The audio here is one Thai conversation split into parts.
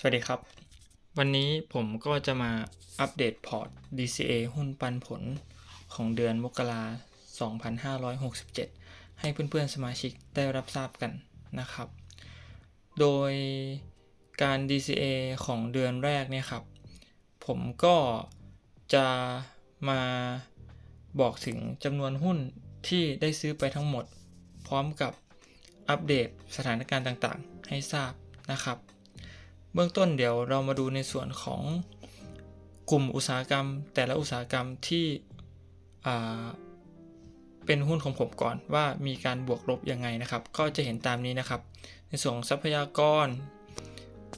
สวัสดีครับ วันนี้ผมก็จะมาอัปเดตพอร์ต DCA หุ้นปันผลของเดือนมกรา2567 ให้เพื่อนๆสมาชิกได้รับทราบกันนะครับ โดยการ DCA ของเดือนแรกเนี่ยครับ ผมก็จะมาบอกถึงจำนวนหุ้นที่ได้ซื้อไปทั้งหมด พร้อมกับอัปเดตสถานการณ์ต่างๆ ให้ทราบนะครับ บื้องต้นเดี๋ยวเรามาดูในส่วนของกลุ่มอุตสาหกรรม แต่ละอุตสาหกรรมที่เป็นหุ้นของผมก่อนว่ามีการบวกลบยังไงนะครับ ก็จะเห็นตามนี้นะครับ ในส่วนของทรัพยากร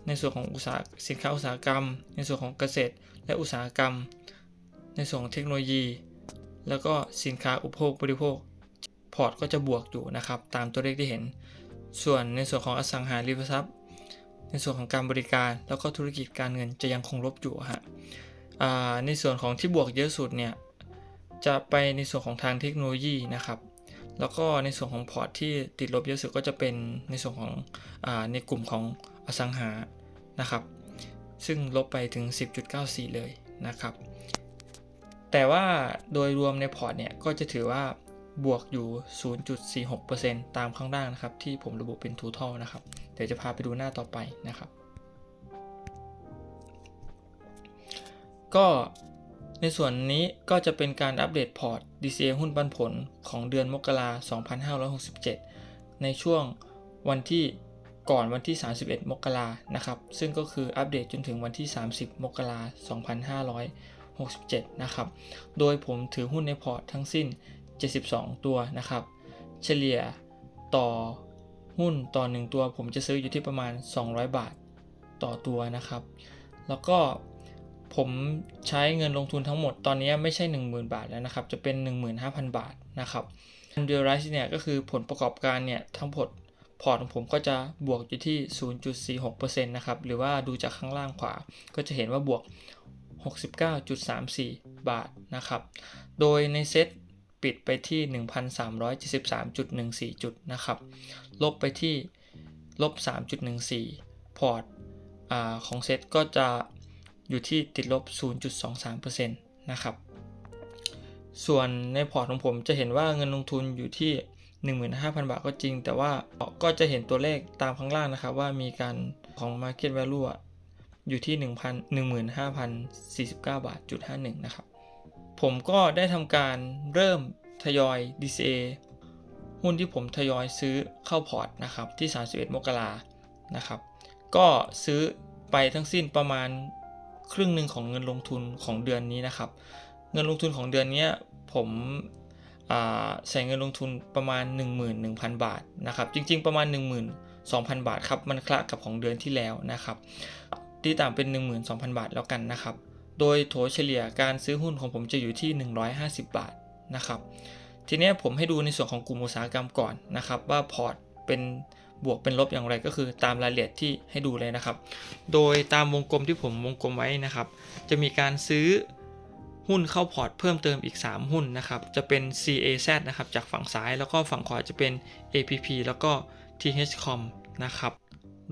ในส่วนของอุตสาหสินค้าอุตสาหกรรม ในส่วนของเกษตร และอุตสาหกรรม ในส่วนของเทคโนโลยี แล้วก็สินค้าอุปโภคบริโภคพอร์ตก็จะบวกอยู่นะครับ ตามตัวเลขที่เห็น ส่วนในส่วนของอสังหาริมทรัพย์ ในส่วนของการบริการแล้วก็ธุรกิจการเงินจะยังคงลบอยู่ฮะในส่วนของที่บวกเยอะสุดเนี่ยจะไปในส่วนของทางเทคโนโลยีนะครับ แล้วก็ในส่วนของพอร์ตที่ติดลบเยอะสุดก็จะเป็นในส่วนของอในกลุ่มของอสังหานะครับ ซึ่งลบไปถึง 10.94 เลยนะครับ แต่ว่าโดยรวมในพอร์ตเนี่ยก็จะถือว่า บวกอยู่ 0.46%ตามข้างล่างนะครับ ที่ผมระบุเป็น total นะครับ เดี๋ยวจะพาไปดูหน้าต่อไปนะครับ ก็ในส่วนนี้ก็จะเป็นการอัปเดตพอร์ต DCA หุ้นปันผลของเดือนมกราคม2567 ในช่วงวันที่ก่อนวันที่ 31 มกรานะครับ ซึ่งก็คืออัปเดตจนถึงวันที่ 30 มกราคม2567 นะครับ โดยผมถือหุ้นในพอร์ตทั้งสิ้น 72 ตัวนะครับ เฉลี่ยต่อหุ้นต่อ 1 ตัวผมจะซื้ออยู่ที่ประมาณ 200 บาทต่อตัวนะครับ แล้วก็ผมใช้เงินลงทุนทั้งหมดตอนนี้ไม่ใช่ 10,000 บาทแล้วนะครับ จะเป็น 15,000 บาทนะครับเด r ไรซ์เนี่ยก็คือผลประกอบการเนี่ยทั้งหมดพอร์ตของผมก็จะบวกอยู่ที่ 0.46%นะครับ หรือว่าดูจากข้างล่างขวา ก็จะเห็นว่าบวก 69.34 บาทนะครับ โดยในเซต ปิดไปที่ 1,373.14 จุดนะครับ ลบไปที่ลบ 3.14 พอร์ตอของเซตก็จะอยู่ที่ติดลบ 0.23%นะครับ ส่วนในพอร์ตของผมจะเห็นว่าเงินลงทุนอยู่ที่ 15,000 บาทก็จริง แต่ว่าก็จะเห็นตัวเลขตามข้างล่างนะครับ ว่ามีการของ Market Value อะอยู่ที่ 1,000 15,049 บาทจุด51 นะครับ ผมก็ได้ทำการเริ่มทยอย DCA หุ้นที่ผมทยอยซื้อเข้าพอร์ตนะครับที่ 31 มกรานะครับ ก็ซื้อไปทั้งสิ้นประมาณครึ่งหนึ่งของเงินลงทุนของเดือนนี้นะครับ เงินลงทุนของเดือนนี้ผมใส่เงินลงทุนประมาณ 11,000 บาทนะครับ จริง ๆ ประมาณ 12,000 บาทครับ มันคละกับของเดือนที่แล้วนะครับที่ต่างเป็น 12,000 บาทแล้วกันนะครับ โดยโถเฉลี่ยการซื้อหุ้นของผมจะอยู่ที่ 150 บาทนะครับทีนี้ผมให้ดูในส่วนของกลุ่มอุตสาหกรรมก่อนนะครับ ว่าพอร์ตเป็นบวกเป็นลบอย่างไรก็คือตามรายละเอียดที่ให้ดูเลยนะครับ โดยตามวงกลมที่ผมวงกลมไว้นะครับ จะมีการซื้อหุ้นเข้าพอร์ตเพิ่มเติมอีก 3 หุ้นนะครับ จะเป็น CAZ นะครับจากฝั่งซ้ายแล้วก็ฝั่งขวาจะเป็น APP แล้วก็ THCOM นะครับ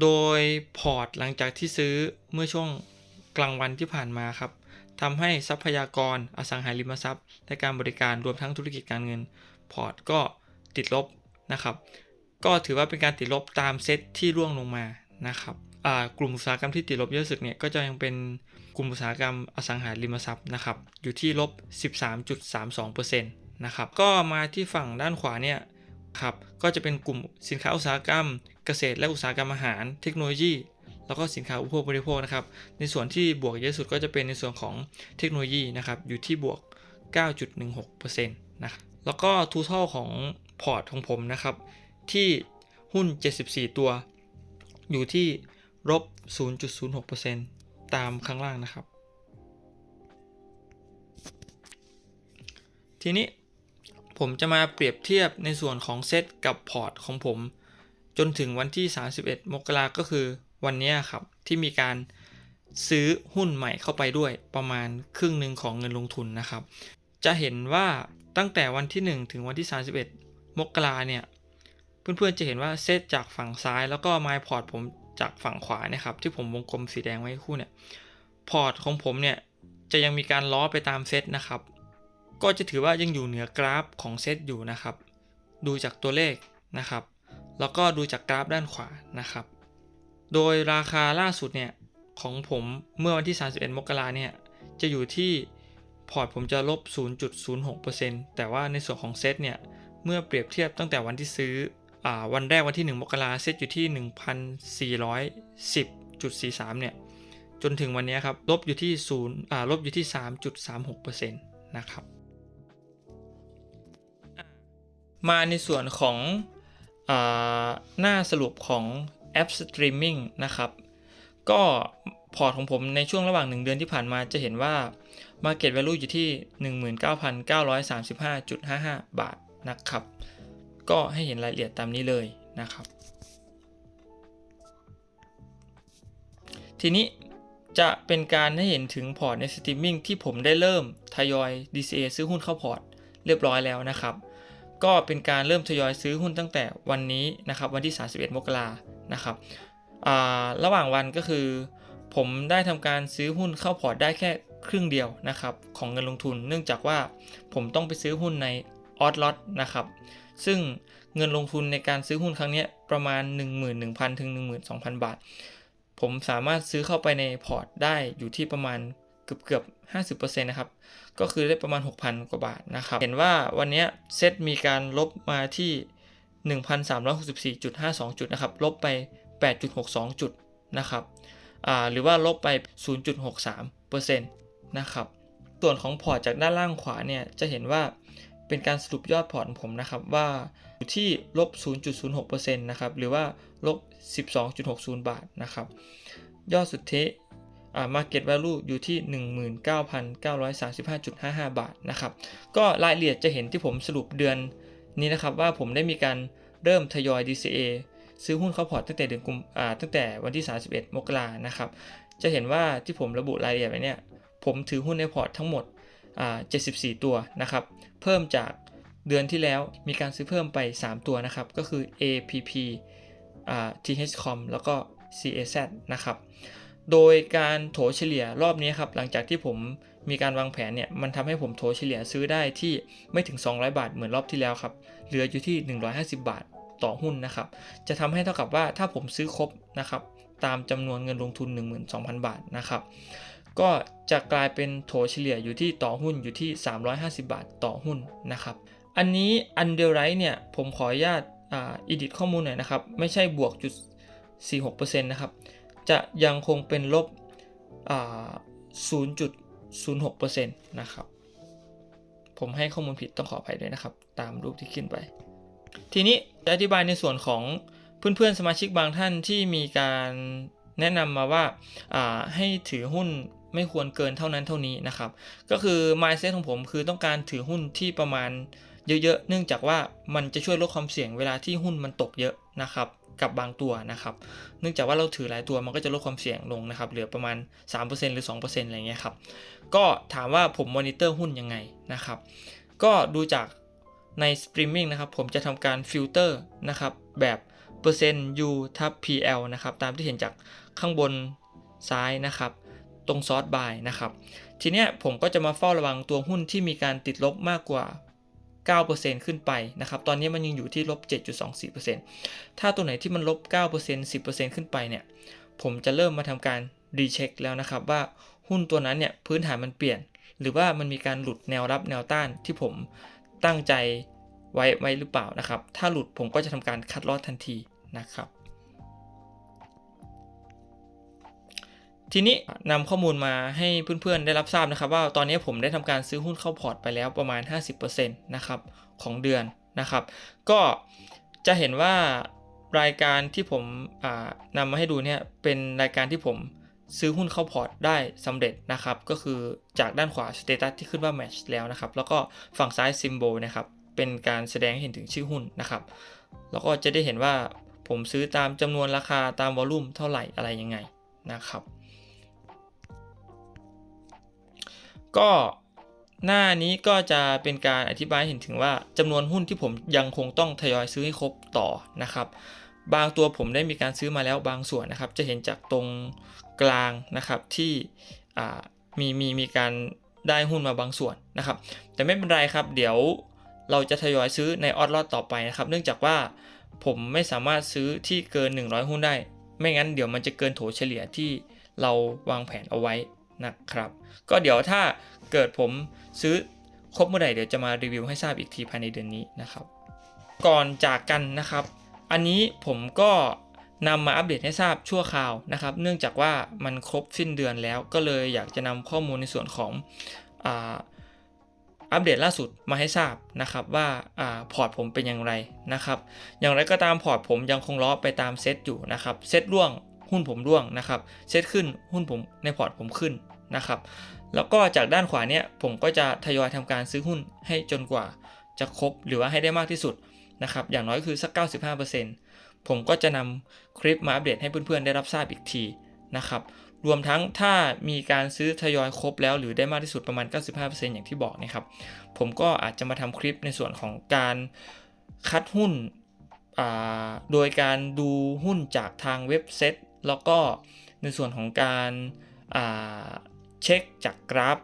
โดยพอร์ตหลังจากที่ซื้อเมื่อช่วงกลางวันที่ผ่านมาครับ ทำให้ทรัพยากรอสังหาริมทรัพย์ และการบริการรวมทั้งธุรกิจการเงิน พอร์ตก็ติดลบนะครับ ก็ถือว่าเป็นการติดลบตามเซตที่ร่วงลงมานะครับกลุ่มอุตสาหกรรมที่ติดลบเยอะสุดเนี่ยก็จะยังเป็นกลุ่มอุตสาหกรรมอสังหาริมทรัพย์นะครับอยู่ที่ลบ 13.32%นะครับก็มาที่ฝั่งด้านขวาเนี่ยครับก็จะเป็นกลุ่มสินค้าอุตสาหกรรม เกษตรและอุตสาหกรรมอาหาร เทคโนโลยี แล้วก็สินค้าอุปโภคบริโภคนะครับ ในส่วนที่บวกเยอะสุดก็จะเป็นในส่วนของเทคโนโลยีนะครับ อยู่ที่บวก 9.16%นะครับแล้วก็ทูทัลของพอร์ตของผมนะครับ ที่หุ้น 74 ตัว อยู่ที่ลบ 0.06%ตามข้างล่างนะครับ ทีนี้ผมจะมาเปรียบเทียบในส่วนของเซตกับพอร์ตของผม จนถึงวันที่ 31 มกราก็คือ วันนี้ครับที่มีการซื้อหุ้นใหม่เข้าไปด้วยประมาณครึ่งหนึ่งของเงินลงทุนนะครับ จะเห็นว่าตั้งแต่วันที่ 1 ถึงวันที่ 31 มกราเนี่ย เพื่อนๆจะเห็นว่าเซตจากฝั่งซ้ายแล้วก็ My Port ผมจากฝั่งขวานี่ยครับ ที่ผมวงกลมสีแดงไว้คู่เนี่ยพอร์ตของผมเนี่ยจะยังมีการล้อไปตามเซตนะครับ ก็จะถือว่ายังอยู่เหนือกราฟของเซตอยู่นะครับ ดูจากตัวเลขนะครับ แล้วก็ดูจากกราฟด้านขวานะครับ โดยราคาล่าสุดเนี่ยของผมเมื่อวันที่ 31 มกราเนี่ยจะอยู่ที่พอร์ตผมจะลบ 0.06%แต่ว่าในส่วนของเซตเนี่ยเมื่อเปรียบเทียบตั้งแต่วันที่ซื้ออาวันแรกวันที่ 1 มกราเซตอยู่ที่ 1,410.43 เนี่ยจนถึงวันนี้ครับลบอยู่ที่0อ่าลบอยู่ที่ 3.36%นะครับมาในส่วนของอาหน้าสรุปของ แอปสตรีมมิ่งนะครับก็พอร์ตของผมในช่วงระหว่าง 1 เดือนที่ผ่านมาจะเห็นว่า Market Value อยู่ที่ 19,935.55 บาทนะครับ ก็ให้เห็นรายละเอียดตามนี้เลยนะครับ ทีนี้จะเป็นการให้เห็นถึงพอร์ตในสตรีมมิ่งที่ผมได้เริ่มทยอย DCA ซื้อหุ้นเข้าพอร์ตเรียบร้อยแล้วนะครับ ก็เป็นการเริ่มทยอยซื้อหุ้นตั้งแต่วันนี้นะครับ วันที่ 31 มกรา นะครับระหว่างวันก็คือ ผมได้ทำการซื้อหุ้นเข้าพอร์ตได้แค่ครึ่งเดียวนะครับของเงินลงทุน เนื่องจากว่าผมต้องไปซื้อหุ้นในออ t ล็อตนะครับ ซึ่งเงินลงทุนในการซื้อหุ้นครั้งนี้ประมาณ 11,000 ถึง 12,000 บาท ผมสามารถซื้อเข้าไปในพอร์ตได้อยู่ที่ประมาณเกือบเกือบ50%นะครับ ก็คือได้ประมาณ 6,000 กว่าบาทนะครับ เห็นว่าวันนี้เซตมีการลบมาที่ 1,364.52 จุดนะครับ ลบไป 8.62 จุดนะครับหรือว่าลบไป 0.63%นะครับ ส่วนของพอร์ตจากด้านล่างขวาเนี่ย จะเห็นว่าเป็นการสรุปยอดพอร์ตของผมนะครับว่าอยู่ที่ลบ 0.06%นะครับ หรือว่าลบ 12.60 บาทนะครับ ยอดสุทธิอ่า market value อยู่ที่ 19,935.55 บาทนะครับ ก็รายละเอียดจะเห็นที่ผมสรุปเดือน นี้นะครับว่าผมได้มีการเริ่มทยอย DCA ซื้อหุ้นเข้าพอร์ตตั้งแต่เดือนกุมอ่าตั้งแต่วันที่ 31 มกรานะครับ จะเห็นว่าที่ผมระบุรายละเอียดไว้เนี่ย ผมถือหุ้นในพอร์ตทั้งหมดอ่า74 ตัวนะครับ เพิ่มจากเดือนที่แล้วมีการซื้อเพิ่มไป 3 ตัวนะครับ ก็คือ APP อ่า THCOM แล้วก็ CAZ นะครับ โดยการโถเฉลี่ยรอบนี้ครับหลังจากที่ผมมีการวางแผนเนี่ยมันทำให้ผมโถเฉลี่ยซื้อได้ที่ไม่ถึง 200 บาทเหมือนรอบที่แล้วครับเหลืออยู่ที่ 150 บาทต่อหุ้นนะครับจะทำให้เท่ากับว่าถ้าผมซื้อครบนะครับตามจำนวนเงินลงทุน 12,000 บาทนะครับก็จะกลายเป็นโถเฉลี่ยอยู่ที่ต่อหุ้นอยู่ที่ 350 บาทต่อหุ้นนะครับอันนี้อันเดอร์ไรเนี่ยผมขออนุญาตอ่าอิดิทข้อมูลหน่อยนะครับไม่ใช่บวกจุด46%นะครับ จะยังคงเป็นลบอ่า0.06%นะครับ ผมให้ข้อมูลผิดต้องขออภัยด้วยนะครับ ตามรูปที่ขึ้นไป ทีนี้จะอธิบายในส่วนของเพื่อนๆสมาชิกบางท่านที่มีการแนะนำมาว่าอ่าให้ถือหุ้นไม่ควรเกินเท่านั้นเท่านี้นะครับ ก็คือ mindset ของผมคือต้องการถือหุ้นที่ประมาณเยอะๆ เนื่องจากว่ามันจะช่วยลดความเสี่ยงเวลาที่หุ้นมันตกเยอะนะครับ กับบางตัวนะครับ เนื่องจากว่าเราถือหลายตัวมันก็จะลดความเสี่ยงลงนะครับเหลือประมาณ 3%หรือ 2%อะไรเงี้ยครับก็ถามว่าผมมอนิเตอร์หุ้นยังไงนะครับก็ดูจากในสตรีมมิ่งนะครับผมจะทำการฟิลเตอร์นะครับแบบเปอร์เซ็นต์ U ทับ PL นะครับตามที่เห็นจากข้างบนซ้ายนะครับตรงซอสบายนะครับทีเนี้ยผมก็จะมาเฝ้าระวังตัวหุ้นที่มีการติดลบมากกว่า 9%ขึ้นไปนะครับตอนนี้มันยังอยู่ที่ลบ 7.24%ถ้าตัวไหนที่มันลบ 9% 10%ขึ้นไปเนี่ยผมจะเริ่มมาทำการรีเช็คแล้วนะครับว่าหุ้นตัวนั้นเนี่ยพื้นฐานมันเปลี่ยน หรือว่ามันมีการหลุดแนวรับแนวต้านที่ผมตั้งใจไว้ไว้หรือเปล่านะครับ ถ้าหลุดผมก็จะทำการคัดลอดทันทีนะครับ ทีนี้นำข้อมูลมาให้เพื่อนๆได้รับทราบนะครับว่าตอนนี้ผมได้ทำการซื้อหุ้นเข้าพอร์ตไปแล้วประมาณ 50%นะครับของเดือนนะครับ ก็จะเห็นว่ารายการที่ผมอ่านำมาให้ดูเนี่ยเป็นรายการที่ผมซื้อหุ้นเข้าพอร์ตได้สำเร็จนะครับ ก็คือจากด้านขวาสเตตัสที่ขึ้นว่า match แล้วนะครับ แล้วก็ฝั่งซ้าย symbol นะครับ เป็นการแสดงให้เห็นถึงชื่อหุ้นนะครับ แล้วก็จะได้เห็นว่าผมซื้อตามจำนวนราคาตามวอลลุ่มเท่าไหร่อะไรยังไงนะครับ ก็หน้านี้ก็จะเป็นการอธิบายเห็นถึงว่าจำนวนหุ้นที่ผมยังคงต้องทยอยซื้อให้ครบต่อนะครับ บางตัวผมได้มีการซื้อมาแล้วบางส่วนนะครับ จะเห็นจากตรงกลางนะครับที่มีมีมีการได้หุ้นมาบางส่วนนะครับ แต่ไม่เป็นไรครับ เดี๋ยวเราจะทยอยซื้อในออดลอตต่อไปนะครับ เนื่องจากว่าผมไม่สามารถซื้อที่เกิน 100 หุ้นได้ ไม่งั้นเดี๋ยวมันจะเกินโถเฉลี่ยที่เราวางแผนเอาไว้ นะครับ ก็เดี๋ยวถ้าเกิดผมซื้อครบเมื่อไหร่เดี๋ยวจะมารีวิวให้ทราบอีกทีภายในเดือนนี้นะครับ ก่อนจากกันนะครับ อันนี้ผมก็นำมาอัปเดตให้ทราบชั่วคราวนะครับ เนื่องจากว่ามันครบสิ้นเดือนแล้วก็เลยอยากจะนำข้อมูลในส่วนของอัปเดตล่าสุดมาให้ทราบนะครับว่าอาพอร์ตผมเป็นอย่างไรนะครับ อย่างไรก็ตามพอร์ตผมยังคงล้อไปตามเซตอยู่นะครับ เซตร่วงหุ้นผมร่วงนะครับ เซตขึ้นหุ้นผมในพอร์ตผมขึ้น นะครับแล้วก็จากด้านขวาเนี่ยผมก็จะทยอยทำการซื้อหุ้นให้จนกว่าจะครบหรือว่าให้ได้มากที่สุดนะครับอย่างน้อยคือสัก 95%ผมก็จะนำคลิปมาอัปเดตให้เพื่อนๆ ได้รับทราบอีกทีนะครับรวมทั้งถ้ามีการซื้อทยอยครบแล้วหรือได้มากที่สุดประมาณ 95%อย่างที่บอกนะครับ ผมก็อาจจะมาทำคลิปในส่วนของการคัดหุ้นอ่าโดยการดูหุ้นจากทางเว็บเซ็ตแล้วก็ในส่วนของการอ่า เช็คจากกราฟ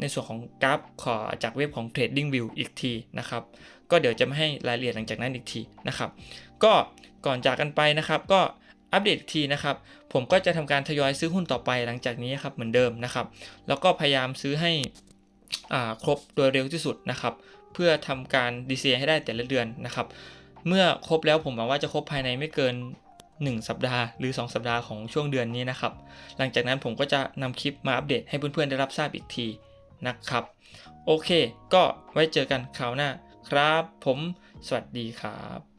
ในส่วนของกราฟขอจากเว็บของ TradingView อีกทีนะครับ ก็เดี๋ยวจะมาให้รายละเอียดหลังจากนั้นอีกทีนะครับ ก็ก่อนจากกันไปนะครับ ก็อัปเดตอีกทีนะครับ ผมก็จะทำการทยอยซื้อหุ้นต่อไปหลังจากนี้ครับเหมือนเดิมนะครับ แล้วก็พยายามซื้อให้ครบโดยเร็วที่สุดนะครับ เพื่อทำการดีเซียให้ได้แต่ละเดือนนะครับ เมื่อครบแล้วผมหวังว่าจะครบภายในไม่เกิน 1 สัปดาห์หรือ 2 สัปดาห์ของช่วงเดือนนี้นะครับ หลังจากนั้นผมก็จะนำคลิปมาอัปเดตให้เพื่อนๆได้รับทราบอีกทีนะครับ โอเค ก็ไว้เจอกันคราวหน้าครับ ผม สวัสดีครับ